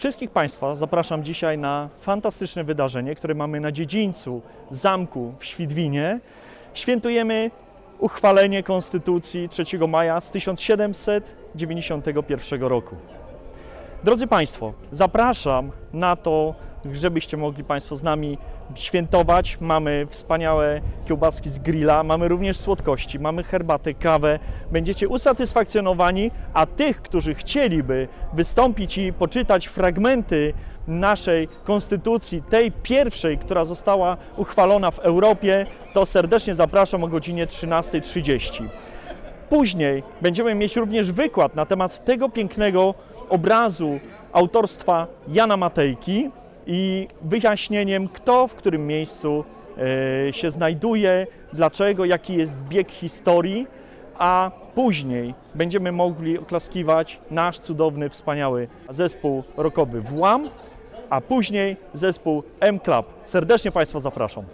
Wszystkich Państwa zapraszam dzisiaj na fantastyczne wydarzenie, które mamy na dziedzińcu zamku w Świdwinie. Świętujemy uchwalenie Konstytucji 3 maja z 1791 roku. Drodzy Państwo, zapraszam na to, żebyście mogli Państwo z nami świętować. Mamy wspaniałe kiełbaski z grilla, mamy również słodkości, mamy herbatę, kawę. Będziecie usatysfakcjonowani, a tych, którzy chcieliby wystąpić i poczytać fragmenty naszej konstytucji, tej pierwszej, która została uchwalona w Europie, to serdecznie zapraszam o godzinie 13.30. Później będziemy mieć również wykład na temat tego pięknego obrazu autorstwa Jana Matejki i wyjaśnieniem, kto w którym miejscu e, się znajduje, dlaczego, jaki jest bieg historii, a później będziemy mogli oklaskiwać nasz cudowny, wspaniały zespół rockowy Włam, a później zespół M-Club. Serdecznie Państwa zapraszam.